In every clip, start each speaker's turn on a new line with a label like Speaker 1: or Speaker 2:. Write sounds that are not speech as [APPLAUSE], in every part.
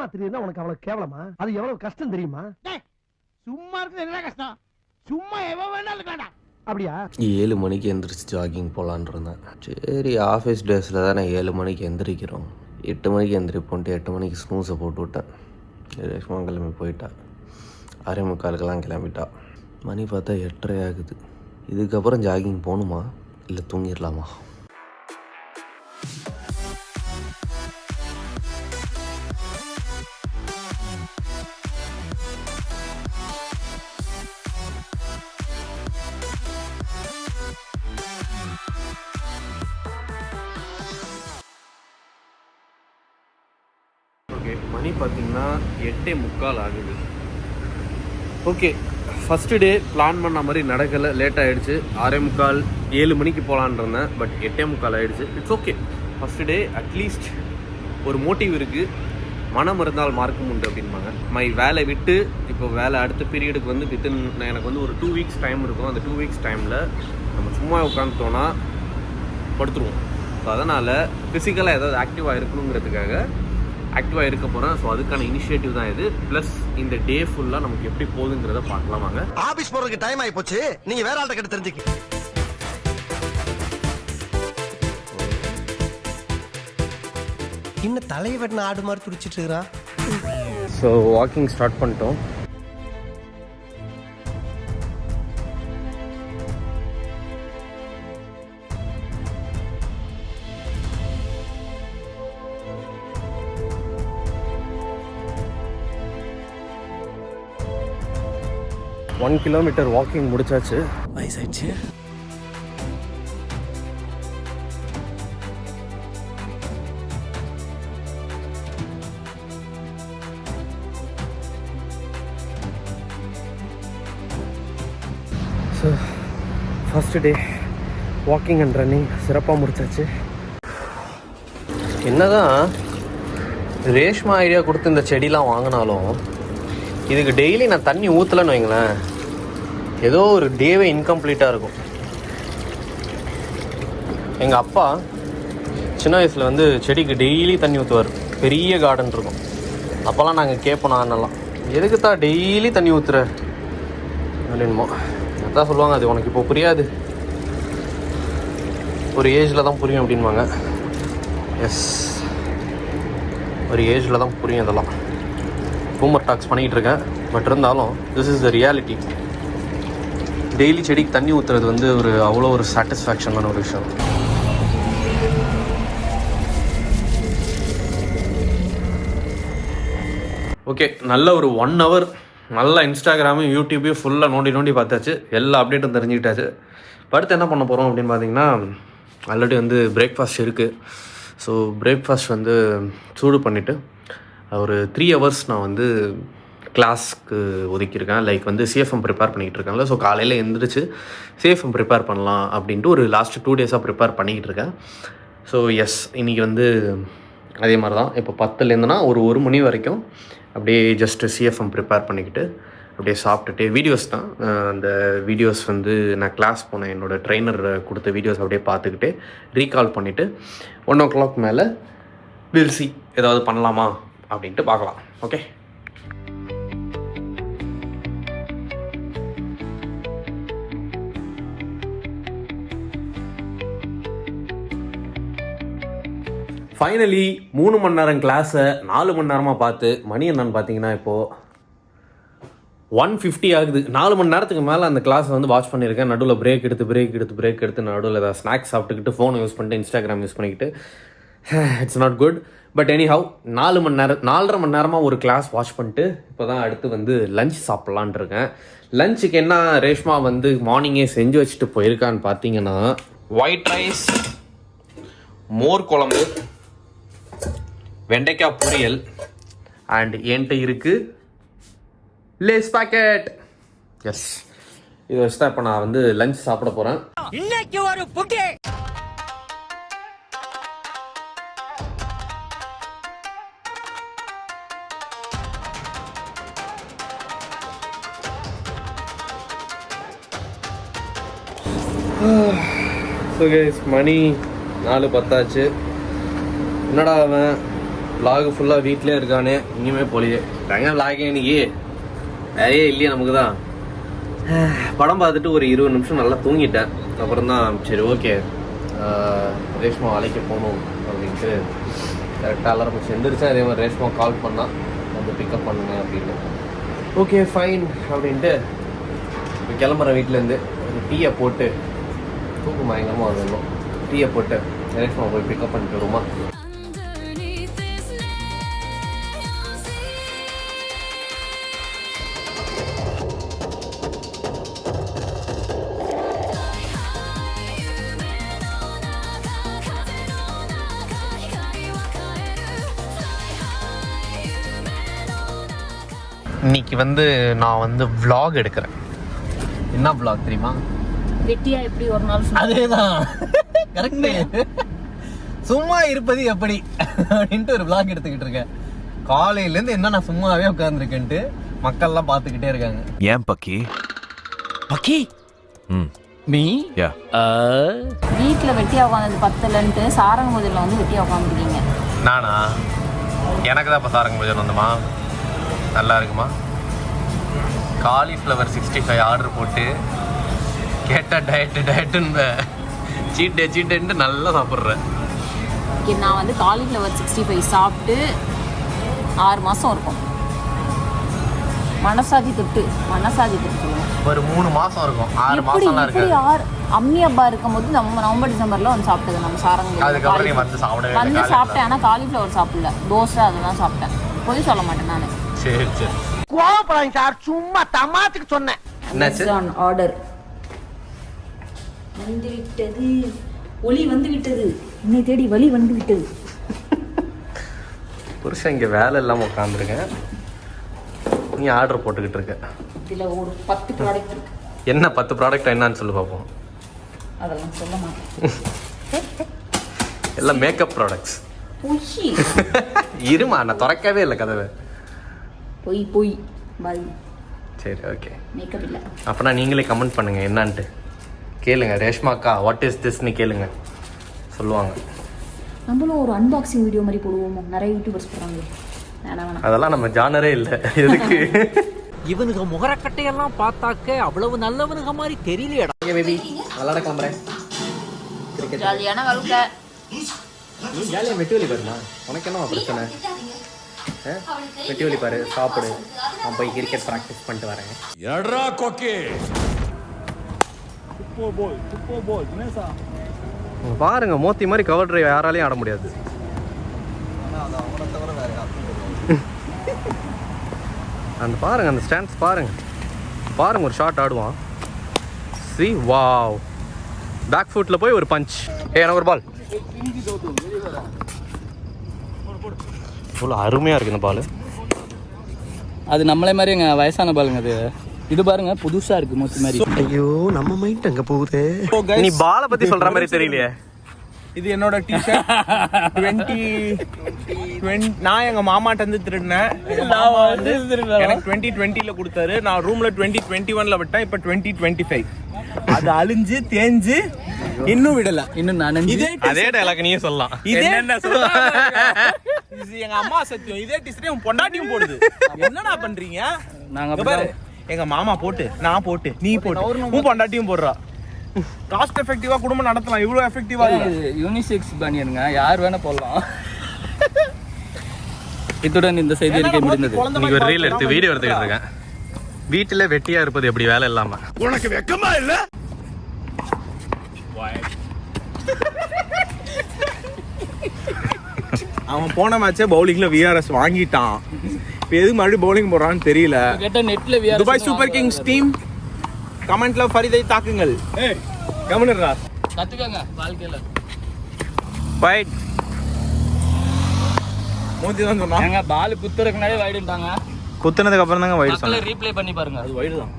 Speaker 1: சும்மா தெரியுதுன்னா உனக்கு அவ்வளவு கேவலமா? அது எவ்வளவு கஷ்டம் தெரியுமா?
Speaker 2: சும்மா இருக்கிறது என்ன கஷ்டம்? சும்மா எவன் வேணாலும் இருக்காடா
Speaker 1: அப்படியா?
Speaker 3: ஏழு மணிக்கு எந்திரிச்சு ஜாகிங் போகலான் இருந்தேன். சரி ஆஃபீஸ் டேஸில் தானே ஏழு மணிக்கு எந்திரிக்கிறோம். எட்டு மணிக்கு எந்திரிப்போன்ட்டு எட்டு மணிக்கு ஸ்னூஸை போட்டு விட்டேன். ரேஷ்மா கிளம்பி போயிட்டா. அரை முக்காலுக்கெல்லாம் கிளம்பிட்டா. மணி பார்த்தா எட்டரை ஆகுது. இதுக்கப்புறம் ஜாகிங் போகணுமா? இல்லை தூங்கிடலாமா? ஓகே மணி பார்த்தீங்கன்னா எட்டே முக்கால் ஆகுது. ஓகே ஃபஸ்ட்டு டே பிளான் பண்ண மாதிரி நடக்கலை லேட் ஆகிடுச்சு ஆறே முக்கால் ஏழு மணிக்கு போகலான் இருந்தேன் பட் எட்டே முக்கால் ஆகிடுச்சு it's okay first day at least ஒரு மோட்டிவ் இருக்குது மனம் இருந்தால் மார்க்கும் உண்டு அப்படின்பாங்க மை வேலை விட்டு இப்போ வேலை அடுத்த பீரியடுக்கு வந்து வித்தின் எனக்கு வந்து ஒரு டூ வீக்ஸ் டைம் இருக்கும். அந்த டூ வீக்ஸ் டைமில் நம்ம சும்மா உட்காந்துட்டோன்னா படுத்துருவோம். ஸோ அதனால் ஃபிசிக்கலாக ஏதாவது ஆக்டிவாக இருக்கணுங்கிறதுக்காக ஆக்டிவாக இருக்க போகிறேன் ஸோ அதுக்கான இனிஷியேட்டிவ் தான் இது. ப்ளஸ் இந்த டே ஃபுல்லாக நமக்கு எப்படி போகுதுங்கிறத பார்க்கலாம் வாங்க.
Speaker 4: ஆபீஸ் போறதுக்கு டைம் ஆயி போச்சு. நீங்க வேற ஆள்கிட்ட கிட்ட தெரிஞ்சுக்க இன்னும் தலையை வெட்டின ஆடு மாதிரி துடிச்சிட்டு இருக்கிறான்
Speaker 3: ஸோ வாக்கிங் ஸ்டார்ட் பண்ணிட்டோம். ஒன் கிலோமீட்டர் வாக்கிங் முடிச்சாச்சு.
Speaker 4: வயசாயிடுச்சு.
Speaker 3: So first day walking and running சிறப்பாக முடிச்சாச்சு. என்னதான் ரேஷ்மா ஐடியா கொடுத்து இந்த செடிலாம் வாங்கினாலும் இதுக்கு டெய்லி நான் தண்ணி ஊற்றலன்னு வைங்களேன். ஏதோ ஒரு டேவே இன்கம்ப்ளீட்டாக இருக்கும். எங்கள் அப்பா சின்ன வயசில் வந்து செடிக்கு டெய்லி தண்ணி ஊற்றுவார் பெரிய கார்டன் இருக்கும். அப்போல்லாம் நாங்கள் கேட்போம் நானெல்லாம் எதுக்கு தான் டெய்லி தண்ணி ஊற்றுற அப்படின்மோ அதான் சொல்லுவாங்க அது உனக்கு இப்போ புரியாது. ஒரு ஏஜில் தான் புரியும் அப்படின்வாங்க எஸ் ஒரு ஏஜில் தான் புரியும் இதெல்லாம். பூமர் டாக்ஸ் பண்ணிகிட்டு இருக்கேன் பட் இருந்தாலும் this is the reality daily செடிக்கு தண்ணி ஊற்றுறது வந்து ஒரு அவ்வளோ ஒரு சாட்டிஸ்ஃபேக்ஷனான ஒரு விஷயம். ஓகே நல்ல ஒரு ஒன் ஹவர் நல்லா இன்ஸ்டாகிராமும் யூடியூபையும் ஃபுல்லாக நோண்டி நோண்டி பார்த்தாச்சு. எல்லா அப்டேட்டும் தெரிஞ்சுக்கிட்டாச்சு. அடுத்து என்ன பண்ண போகிறோம் அப்படின்னு பார்த்தீங்கன்னா ஆல்ரெடி வந்து பிரேக்ஃபாஸ்ட் இருக்குது ஸோ பிரேக்ஃபாஸ்ட் வந்து சூடு பண்ணிவிட்டு ஒரு த்ரீ ஹவர்ஸ் நான் வந்து கிளாஸ்க்கு ஒதுக்கியிருக்கேன். லைக் வந்து சிஎஃப்எம் ப்ரிப்பேர் பண்ணிக்கிட்டு இருக்கேன்ல ஸோ காலையில் எழுந்திரிச்சு சிஎஃப்எம் ப்ரிப்பேர் பண்ணலாம் அப்படின்ட்டு ஒரு லாஸ்ட் டூ டேஸாக ப்ரிப்பேர் பண்ணிக்கிட்டு இருக்கேன் ஸோ எஸ் இன்றைக்கி வந்து அதே மாதிரி தான் இப்போ பத்துலேருந்துனா ஒரு ஒரு மணி வரைக்கும் அப்படியே ஜஸ்ட்டு சிஎஃப்எம் ப்ரிப்பேர் பண்ணிக்கிட்டு அப்படியே சாப்பிட்டுட்டு வீடியோஸ் தான். அந்த வீடியோஸ் வந்து நான் கிளாஸ் போனேன் என்னோடய ட்ரைனர் கொடுத்த வீடியோஸ் அப்படியே பார்த்துக்கிட்டு ரீகால் பண்ணிவிட்டு ஒன் ஓ கிளாக் மேலே வில் சி ஏதாவது பண்ணலாமா? அப்படின்ட்டு பார்க்கலாம். ஓகே ஃபைனலி மூணு மணி நேரம் கிளாஸை நாலு மணி நேரமாக பார்த்து மணி என்னன்னு பார்த்தீங்கன்னா இப்போது ஒன் ஃபிஃப்டி ஆகுது. நாலு மணி நேரத்துக்கு மேலே அந்த கிளாஸை வந்து வாட்ச் பண்ணியிருக்கேன். நடுவில் பிரேக் எடுத்து பிரேக் எடுத்து பிரேக் எடுத்து நடுவில் ஏதாவது ஸ்நாக்ஸ் சாப்பிட்டுக்கிட்டு ஃபோனை யூஸ் பண்ணிட்டு இன்ஸ்டாகிராம் யூஸ் பண்ணிக்கிட்டு. It's not good but anyhow நாலு மணி நேரம் நாலரை மணி நேரமாக ஒரு கிளாஸ் வாட்ச் பண்ணிட்டு இப்போ தான் அடுத்து வந்து லஞ்ச் சாப்பிட்லான் இருக்கேன். லஞ்சுக்கு என்ன ரேஷ்மா வந்து மார்னிங்கே செஞ்சு வச்சுட்டு போயிருக்கான்னு பார்த்தீங்கன்னா ஒயிட் ரைஸ் மோர் குழம்பு வெண்டைக்காய் பொரியல் அண்ட் என்கிட்ட இருக்கு லேஸ் பாக்கெட் எஸ் இதை வச்சு தான் இப்போ நான் வந்து லஞ்ச் சாப்பிட போகிறேன்
Speaker 2: இன்னைக்கு ஒரு
Speaker 3: ஸோ கேஸ் மணி நாலு பத்தாச்சு. என்னடா அவன்? Vlog ஃபுல்லாக வீட்டிலே இருக்கானே. இனிமே போலியே. தங்க vlog இன்னைக்கு. நிறைய இல்லையே நமக்கு தான் படம் பார்த்துட்டு ஒரு இருபது நிமிஷம் நல்லா தூங்கிட்டேன். அப்புறம் தான் சரி ஓகே ரேஷ்மா வேலைக்கு போகணும் அப்படின்ட்டு கரெக்டாக எல்லாரும் செஞ்சிருச்சேன் அதே மாதிரி ரேஷ்மா கால் பண்ணால் வந்து பிக்கப் பண்ணுங்க அப்படின்னு. ஓகே ஃபைன் அப்படின்ட்டு இப்போ கிளம்புறேன் வீட்டிலேருந்து ஒரு டீயை போட்டு தூக்கம் பயங்கரமாக வரணும்? டீயை போட்டு ரேஷ்மா போய் பிக்கப் பண்ணிட்டு வருமா. இன்னைக்கு வந்து நான் வந்து vlog எடுக்கிறேன். என்ன vlog தெரியுமா?
Speaker 5: வெட்டியா எப்படி ஒரு நாள்
Speaker 3: அதேதான். கரெக்ட் சும்மா இருப்பது எப்படி? அப்படின்ட்டு ஒரு vlog எடுத்துக்கிட்டு இருக்கேன். காலையில இருந்து என்ன நான் சும்மாவே உட்கார்ந்துருக்கேன்ட்டு மக்கள்லாம் பார்த்துக்கிட்டே இருக்காங்க.
Speaker 6: ஏன் பக்கி? பக்கி? ம்.
Speaker 7: மீ?
Speaker 5: வீட்டுல வெட்டியா உட்காந்தது பத்தலன்ட்டு சாரங்க முதல்ல வந்து வெட்டியா உட்காந்துருக்கீங்க
Speaker 3: நானா? எனக்கு தான் இப்போ சாரங்க பூஜை வந்தமா நல்லா இருக்குமா? காலிஃப்ளவர் சிக்ஸ்டி ஃபைவ் ஆர்டர் போட்டு கேட்டால் டயட்டு டயட்டுன்னு சீட் டே சீட் டேன்ட்டு நல்லா சாப்பிட்றேன்.
Speaker 5: நான் வந்து காலிஃப்ளவர் சிக்ஸ்டி ஃபைவ் சாப்பிட்டு ஆறு மாசம் இருக்கும். மனசாதி தொட்டு மனசாதி தொட்டு.
Speaker 3: ஒரு மூணு மாதம் இருக்கும். ஆறு
Speaker 5: எப்படி
Speaker 3: இருக்காது.
Speaker 5: ஆறு? அம்மி அப்பா இருக்கும்போது நம்ம நவம்பர் டிசம்பர்ல வந்து சாப்பிட்டது நம்ம சாரங்க
Speaker 3: அதுக்கப்புறம் நீ வந்து சாப்பிடவே இல்லை
Speaker 5: வந்து. சாப்பிட்டேன் ஆனா காலிஃப்ளவர் சாப்பிடல. தோசை அதெல்லாம் சாப்பிட்டேன். பொய் சொல்ல மாட்டேன் நான்.
Speaker 3: சரி சரி.
Speaker 2: கோவப்படாங்க சார் சும்மா தமாத்துக்கு சொன்னேன்.
Speaker 3: என்னாச்சு?
Speaker 5: ஆர்டர் வந்து விட்டது ஒளி வந்து விட்டது என்னை தேடி வலி வந்து விட்டது [LAUGHS]
Speaker 3: புருஷன் இங்கே வேலை இல்லாமல் உட்காந்துருக்கேன் நீ ஆர்டர் போட்டுக்கிட்டு இருக்க.
Speaker 5: இதுல ஒரு பத்து ப்ராடக்ட் இருக்கு.
Speaker 3: என்ன பத்து ப்ராடக்ட் என்னன்னு சொல்லி பார்ப்போம்
Speaker 5: அதெல்லாம் சொல்ல மாட்டேன். [LAUGHS]
Speaker 3: எல்லாம் மேக்கப் ப்ராடக்ட்ஸ்
Speaker 5: பொய். [LAUGHS]
Speaker 3: இருமா நான் திறக்கவே இல்லை கதவை.
Speaker 5: பொய் பொய். பாய்
Speaker 3: சரி ஓகே
Speaker 5: மேக்கப் இல்லை.
Speaker 3: அப்போனா நீங்களே கமெண்ட் பண்ணுங்க என்னன்ட்டு. கேளுங்க ரேஷ்மாக்கா வாட் இஸ் திஸ்னு கேளுங்க. சொல்லுவாங்க.
Speaker 5: நம்மளும் ஒரு அன்பாக்சிங் வீடியோ மாதிரி போடுவோமோ நிறைய யூடியூபர்ஸ் போடுறாங்க
Speaker 3: அதெல்லாம் நம்ம ஜானரே இல்லை. எதுக்கு?
Speaker 7: இவனுக்கு முகரக்கட்டையெல்லாம் பார்த்தாக்க அவ்வளவு நல்லவனுங்க மாதிரி தெரியலையடா.
Speaker 3: பேபி விளாட கிளம்புறேன்.
Speaker 5: ஜாலியான வாழ்க்கை
Speaker 3: நீ ஜாலியாக வெட்டி வலி பாருமா உனக்கு என்ன பிரச்சனை? ஆ? வெட்டி வலி பாரு சாப்பிடு. நான் போய் கிரிக்கெட் ப்ராக்டிஸ் பண்ணிட்டு வரேன்.
Speaker 6: எட்ரா கொக்கி.
Speaker 3: பாருங்க மோத்தி மாதிரி கவர் டிரைவ் யாராலையும் ஆட முடியாது. அந்த பாருங்க அந்த ஸ்டாண்ட்ஸ் பாருங்க. பாருங்க ஒரு ஷாட் ஆடுவான். சி வாவ் பேக் ஃபுட்டில் போய் ஒரு பஞ்ச் ஏ எனக்கு ஒரு பால் இவ்வளோ அருமையாக இருக்கு இந்த பால்
Speaker 7: அது நம்மளே மாதிரி எங்க வயசான பாலுங்க அது. இது பாருங்க புதுசா இருக்கு மொத்த மாதிரி.
Speaker 4: ஐயோ நம்ம மைண்ட் அங்க போகுது.
Speaker 3: நீ பாலை பற்றி சொல்கிற மாதிரி தெரியலையே.
Speaker 2: இது என்னோட டிஷர்ட் டுவெண்ட்டி நான் எங்க மாமாட்ட இருந்து திருடினேன். எனக்கு டுவெண்ட்டி டுவெண்ட்டில கொடுத்தாரு. நான் ரூம்ல டுவெண்ட்டி டுவெண்ட்டி ஒன்ல விட்டேன். இப்போ டுவெண்ட்டி டுவெண்ட்டி ஃபைவ் அது அழிஞ்சு தேஞ்சு இன்னும் விடல.
Speaker 7: இன்னும் நான்
Speaker 2: இதே
Speaker 3: அதே டைலாக் நீயே சொல்லலாம்.
Speaker 2: இதே இது எங்க அம்மா சத்தியம். இதே டிஷர்ட் உன் பொண்டாட்டியும் போடுது. என்னடா பண்றீங்க?
Speaker 7: நாங்க
Speaker 2: பாரு. எங்க மாமா போட்டு நான் போட்டு நீ போட்டு. உன் பொண்டாட்டியும் போடுறா. காஸ்ட் எஃபெக்டிவா குடும்பம் நடத்தலாம். இவ்வளவு எஃபெக்டிவா
Speaker 7: யூனிசெக்ஸ் பனியனுங்க யார் வேணா போடலாம். இத்துடன் இந்த செய்தி அறிக்கை முடிந்தது.
Speaker 3: இன்னைக்கு ஒரு ரீல் எடுத்து வீடியோ எடுத்துக்கிட்டு இருக்கேன். வீட்டில் வெட்டியாக இருப்பது எப்படி வேலை இல்லாமல்
Speaker 6: உனக்கு வெக்கமா இல்ல?
Speaker 2: அவன் போன மேட்சே பவுலிங்ல விஆர்எஸ் வாங்கிட்டான். இப்போ எது மறுபடியும் பவுலிங் போடுறான்னு தெரியல.
Speaker 7: கேட்ட நெட்ல
Speaker 2: துபாய் சூப்பர் கிங்ஸ் டீம் கமெண்ட்ல ஃபரிதை தாக்குங்கள். கவனிடுறா.
Speaker 7: கத்துக்கங்க வாழ்க்கையில.
Speaker 3: ஃபைட்
Speaker 2: மோதி தான் சொன்னா
Speaker 7: பால் குத்துறதுக்கு முன்னாடி வைடுட்டாங்க
Speaker 3: குத்துனதுக்கு அப்புறம் தாங்க வைடு
Speaker 7: மக்களே ரீப்ளே பண்ணி பாருங்க. அது வைடு தான்.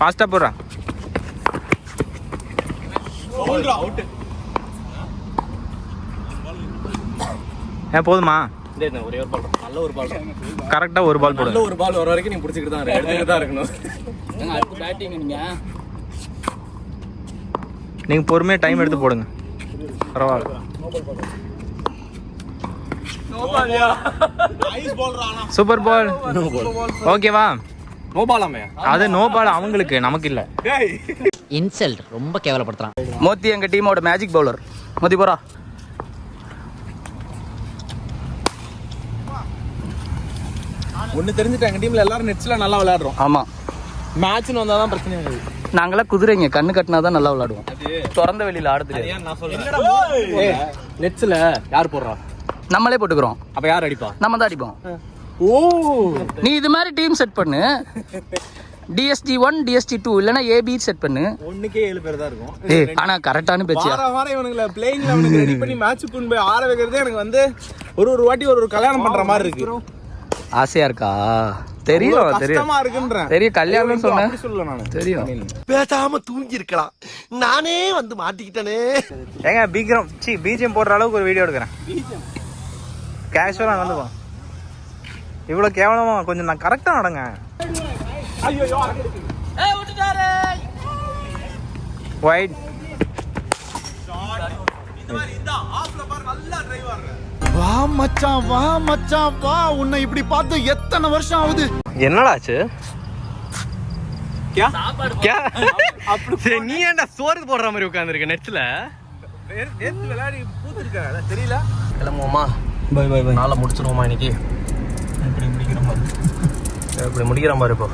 Speaker 3: ஃபாஸ்ட்டாக போடுறா.
Speaker 2: அவுட்
Speaker 3: ஏன் போதுமா?
Speaker 7: ஒரே ஒரு பால் நல்ல ஒரு பால்
Speaker 3: கரெக்டாக ஒரு பால் போடு.
Speaker 7: ஒரு பால் வர வரைக்கும் நீ பிடிச்சிக்கிட்டு தான் எடுத்துக்கிட்டு தான் இருக்கணும். ஏங்க அடுத்து பேட்டிங் நீங்க?
Speaker 3: நீங்கள் பொறுமையாக டைம் எடுத்து போடுங்க. பரவாயில்ல.
Speaker 8: சூப்பர் பால் ஓகேவா
Speaker 2: நோ பாலாமே
Speaker 8: அது நோ பால் அவங்களுக்கு நமக்கு இல்ல
Speaker 9: இன்சல்ட் ரொம்ப கேவலப்படுத்துறான்.
Speaker 7: மோத்தி எங்க டீமோட மேஜிக் பவுலர் மோத்தி போறா.
Speaker 2: ஒன்னு தெரிஞ்சுட்டு எங்க டீம்ல எல்லாரும் நெட்ஸ்ல நல்லா விளையாடுறோம்.
Speaker 7: ஆமா.
Speaker 2: மேட்ச்னு வந்தா தான் பிரச்சனை ஆகுது
Speaker 7: நாங்களாம் குதிரைங்க கண்ணு கட்டினா தான் நல்லா விளையாடுவோம். திறந்த வெளியில ஆட தெரியாது
Speaker 2: நான் நெட்ஸ்ல யார் போடுறா?
Speaker 7: நம்மளே போட்டுக்கிறோம்.
Speaker 2: அப்ப யார் அடிப்பா?
Speaker 7: நம்ம தான் அடிப்போம்.
Speaker 2: ஓ.
Speaker 7: நீ இது மாதிரி டீம் செட் பண்ணு. டிஎஸ்டி ஒன் டிஎஸ்டி டூ இல்லைன்னா ஏபி செட் பண்ணு.
Speaker 2: ஒண்ணுக்கே ஏழு பேர் தான் இருக்கும்.
Speaker 7: ஏய் ஆனா கரெக்டான பேச்சியா?
Speaker 2: வார வாரம் இவனுங்களை பிளேயிங்ல அவனுக்கு ரெடி பண்ணி மேட்ச் கொண்டு போய் ஆட வைக்கிறதே எனக்கு வந்து ஒரு ஒரு வாட்டி ஒரு ஒரு கல்யாணம் பண்ற மாதிரி இருக்கு.
Speaker 7: ஆசையா இருக்கா? தெரியும் தெரியும். தெரியும் கல்யாணம்
Speaker 2: அப்படி
Speaker 7: சொன்ன.
Speaker 2: சொல்லல நானு.
Speaker 7: தெரியும்.
Speaker 4: பேசாம தூங்கி இருக்கலாம் நானே வந்து மாட்டிக்கிட்டனே.
Speaker 8: ஏங்க பீக்ரம் சி பிஜிஎம் போடுற அளவுக்கு ஒரு வீடியோ எடுக்கிறேன். கேஷுவலாக வந்துப்போம் இவ்வளோ கேவலமா கொஞ்சம் நான் கரெக்டாக நடங்க. ஒயிட்
Speaker 6: வா மச்சான் வா மச்சான் வா. உன்னை இப்படி பார்த்து எத்தனை வருஷம் ஆகுது?
Speaker 8: என்னடாச்சு? நீ ஏன்டா சோறு போடுற மாதிரி உட்காந்துருக்க நெட்ல?
Speaker 2: நேத்து விளையாடி பூத்துருக்க தெரியல.
Speaker 3: கிளம்புவோமா? Bye bye bye. நாளை முடிச்சிருவோமா இன்னைக்கு? இப்படி முடிக்கிற மாதிரி. இப்படி முடிக்கிற மாதிரி இப்போ.